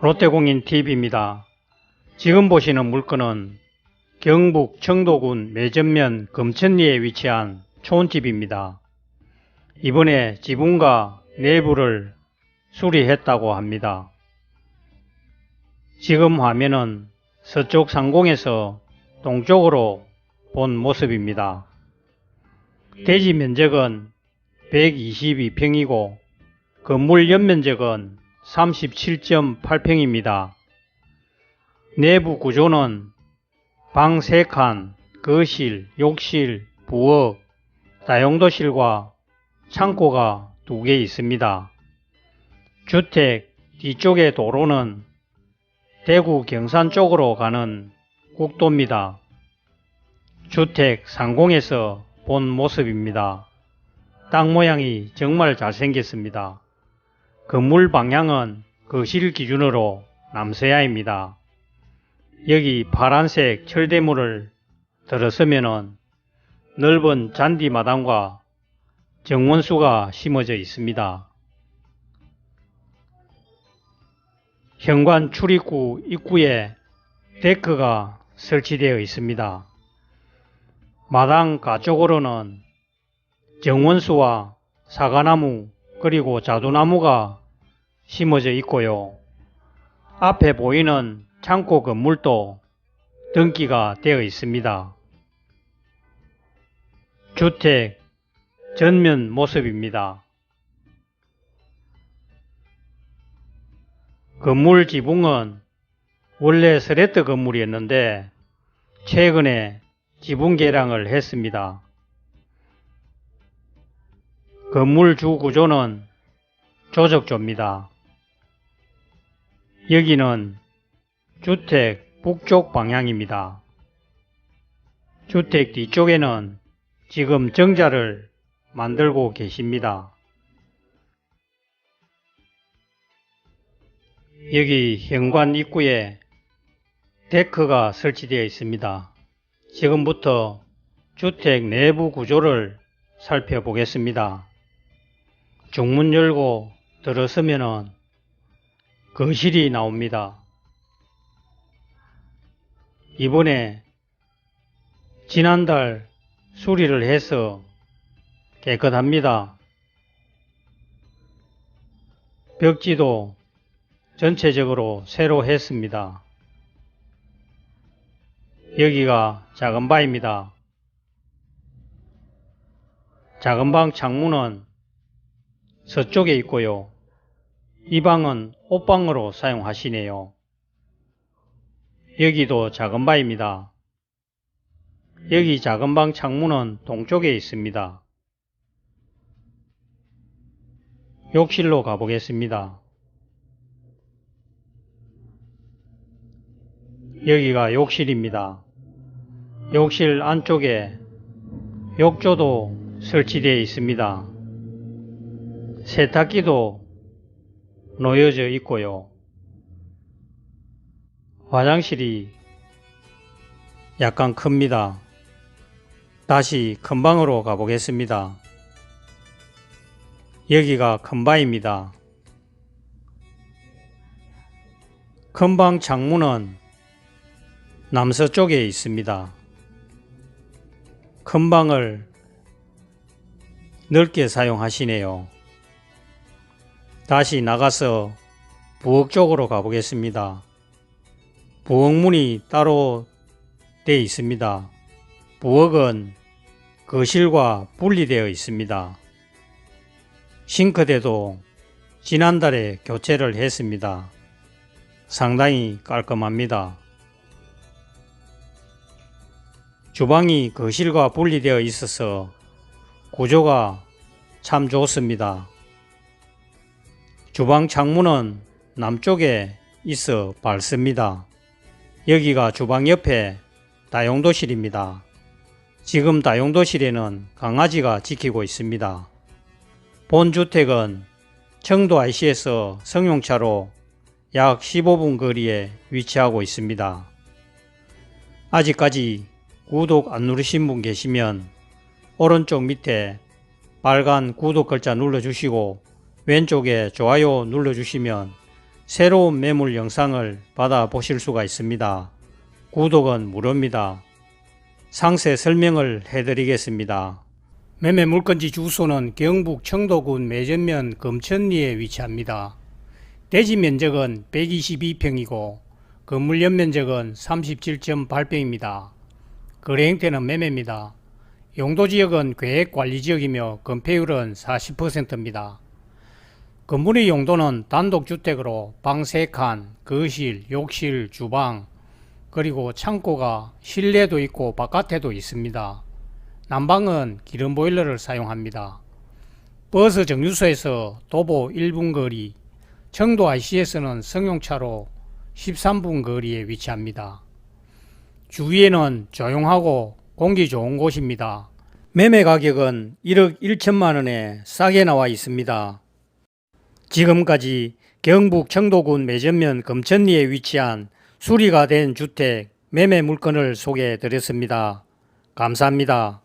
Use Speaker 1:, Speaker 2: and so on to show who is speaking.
Speaker 1: 롯데공인 TV입니다. 지금 보시는 물건은 경북 청도군 매전면 금천리에 위치한 초원집입니다. 이번에 지붕과 내부를 수리했다고 합니다. 지금 화면은 서쪽 상공에서 동쪽으로 본 모습입니다. 대지 면적은 122평이고 건물 연면적은 37.8평입니다. 내부 구조는 방 3칸, 거실, 욕실, 부엌, 다용도실과 창고가 2개 있습니다. 주택 뒤쪽의 도로는 대구 경산 쪽으로 가는 국도입니다. 주택 상공에서 본 모습입니다. 땅 모양이 정말 잘생겼습니다. 건물 방향은 거실 기준으로 남서야입니다. 여기 파란색 철대문을 들어서면은 넓은 잔디 마당과 정원수가 심어져 있습니다. 현관 출입구 입구에 데크가 설치되어 있습니다. 마당 가쪽으로는 정원수와 사과나무 그리고 자두나무가 심어져 있고요. 앞에 보이는 창고 건물도 등기가 되어 있습니다. 주택 전면 모습입니다. 건물 지붕은 원래 스레트 건물이었는데 최근에 지붕 개량을 했습니다. 건물 주 구조는 조적조입니다. 여기는 주택 북쪽 방향입니다. 주택 뒤쪽에는 지금 정자를 만들고 계십니다. 여기 현관 입구에 데크가 설치되어 있습니다. 지금부터 주택 내부 구조를 살펴보겠습니다. 중문 열고 들어서면은 거실이 나옵니다. 이번에 지난달 수리를 해서 깨끗합니다. 벽지도 전체적으로 새로 했습니다. 여기가 작은 바입니다. 작은 방 창문은 서쪽에 있고요. 이 방은 옷방으로 사용하시네요. 여기도 작은 바입니다. 여기 작은 방 창문은 동쪽에 있습니다. 욕실로 가보겠습니다. 여기가 욕실입니다. 욕실 안쪽에 욕조도 설치되어 있습니다. 세탁기도 놓여져 있고요. 화장실이 약간 큽니다. 다시 큰 방으로 가보겠습니다. 여기가 큰 방입니다. 큰 방 창문은 남서쪽에 있습니다. 큰 방을 넓게 사용하시네요. 다시 나가서 부엌 쪽으로 가보겠습니다. 부엌문이 따로 되어 있습니다. 부엌은 거실과 분리되어 있습니다. 싱크대도 지난달에 교체를 했습니다. 상당히 깔끔합니다. 주방이 거실과 분리되어 있어서 구조가 참 좋습니다. 주방 창문은 남쪽에 있어 밝습니다. 여기가 주방 옆에 다용도실입니다. 지금 다용도실에는 강아지가 지키고 있습니다. 본 주택은 청도 IC에서 성용차로 약 15분 거리에 위치하고 있습니다. 아직까지 구독 안 누르신 분 계시면 오른쪽 밑에 빨간 구독 글자 눌러주시고 왼쪽에 좋아요 눌러주시면 새로운 매물 영상을 받아 보실 수가 있습니다. 구독은 무료입니다. 상세 설명을 해드리겠습니다. 매매 물건지 주소는 경북 청도군 매전면 금천리에 위치합니다. 대지 면적은 122평이고 건물 연면적은 37.8평입니다. 거래 형태는 매매입니다. 용도 지역은 계획 관리 지역이며 건폐율은 40%입니다. 건물의 용도는 단독주택으로 방 3칸, 거실, 욕실, 주방, 그리고 창고가 실내도 있고 바깥에도 있습니다. 난방은 기름 보일러를 사용합니다. 버스 정류소에서 도보 1분 거리, 청도 IC에서는 승용차로 13분 거리에 위치합니다. 주위에는 조용하고 공기 좋은 곳입니다. 매매 가격은 1억 1천만 원에 싸게 나와 있습니다. 지금까지 경북 청도군 매전면 금천리에 위치한 수리가 된 주택 매매 물건을 소개해 드렸습니다. 감사합니다.